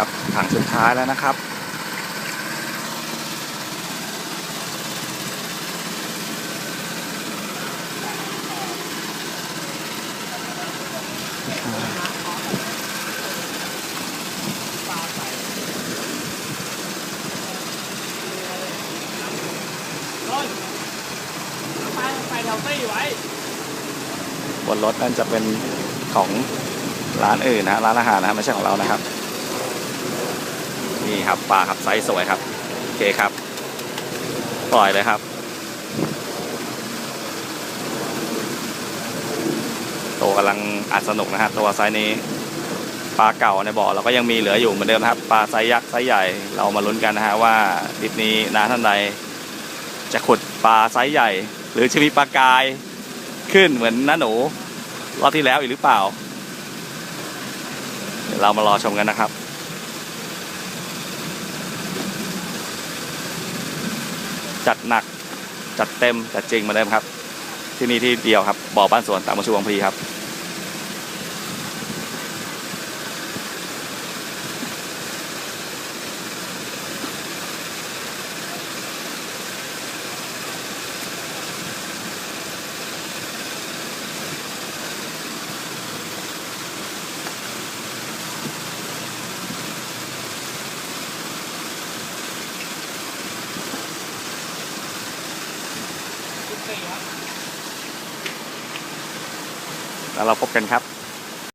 ครับถังสุดท้ายแล้วนะครับต้นไปไปแถวตี้ไว้บนรถนั่นจะเป็นของร้านอื่นนะร้านอาหารนะไม่ใช่ของเรานะครับ นี่ครับปลาครับไซส์สวยครับโอเคครับ ปล่อยเลยครับตัวกำลังอัดสนุกนะฮะตัวไซส์นี้ปลาเก่าในบ่อเราก็ยังมีเหลืออยู่เหมือนเดิมครับปลาไซส์ยักษ์ไซส์ใหญ่เรามาลุ้นกันนะฮะว่าทริปนี้นาท่านใดจะขุดปลาไซส์ใหญ่ หรือจะมีปลากายขึ้นเหมือนน้าหนูรอบที่แล้วอีกหรือเปล่า เรามารอชมกันนะครับ จัดหนักจัดเต็มจัดจริงเหมาเดิมครับ ที่นี่ที่เดียวครับบ่อบ้านสวนตากมะชูวังพีครับ แล้วเราพบกันครับ